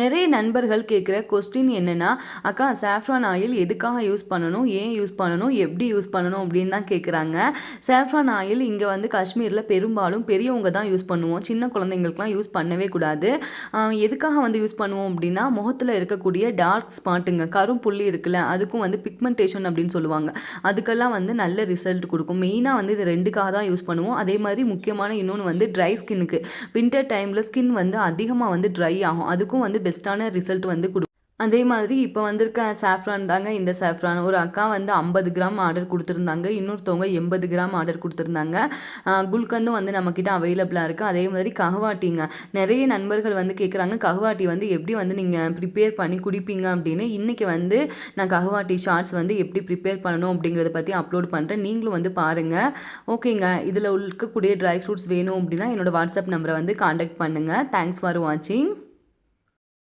நிறைய நண்பர்கள் கேட்குற கொஸ்டின் என்னென்னா அக்கா சாஃப்ரான் ஆயில் எதுக்காக யூஸ் பண்ணணும்? ஏன் யூஸ் பண்ணணும்? எப்படி யூஸ் பண்ணணும்? அப்படின்னு தான் கேட்குறாங்க. சாஃப்ரான் ஆயில் இங்கே வந்து காஷ்மீரில் பெரும்பாலும் பெரியவங்க தான் யூஸ் பண்ணுவோம். சின்ன குழந்தைங்களுக்குலாம் யூஸ் பண்ணவே கூடாது. எதுக்காக வந்து யூஸ் பண்ணுவோம் அப்படின்னா முகத்தில் இருக்கக்கூடிய டார்க் ஸ்பாட்டுங்க கரும் புள்ளி இருக்குல்ல அதுக்கும் வந்து பிக்மெண்டேஷன் அப்படின்னு சொல்லுவாங்க. அதுக்கெல்லாம் வந்து நல்ல ரிசல்ட் கொடுக்கும். மெயினாக வந்து இது ரெண்டுக்காக தான் யூஸ் பண்ணுவோம். அதே மாதிரி முக்கியமான இன்னொன்று வந்து ட்ரை ஸ்கின்னுக்கு வின்டர் டைமில் ஸ்கின் வந்து அதிகமாக வந்து ட்ரை ஆகும். அதுக்கும் வந்து பெஸ்ட்டான ரிசல்ட் வந்து கொடு அதே மாதிரி இப்போ வந்திருக்க சாஃப்ரான் தாங்க. இந்த சாஃப்ரான் ஒரு அக்கா வந்து ஐம்பது கிராம் ஆர்டர் கொடுத்துருந்தாங்க. இன்னொருத்தவங்க எண்பது கிராம் ஆர்டர் கொடுத்துருந்தாங்க. குல்கந்தும் வந்து நம்மக்கிட்ட அவைலபிளாக இருக்குது அதே மாதிரி கஹவாட்டிங்க. நிறைய நண்பர்கள் வந்து கேட்குறாங்க கஹவாட்டி வந்து எப்படி வந்து நீங்கள் ப்ரிப்பேர் பண்ணி குடிப்பீங்க? அப்படின்னு. இன்றைக்கி வந்து நான் கஹவாட்டி ஷார்ட்ஸ் வந்து எப்படி ப்ரிப்பேர் பண்ணணும் அப்படிங்கிறத பற்றி அப்லோட் பண்ணுறேன் நீங்களும் வந்து பாருங்கள் ஓகேங்க. இதில் இருக்கக்கூடிய ட்ரை ஃப்ரூட்ஸ் வேணும் அப்படின்னா என்னோடய வாட்ஸ்அப் நம்பரை வந்து காண்டாக்ட் பண்ணுங்கள் தேங்க்ஸ் ஃபார் வாட்சிங்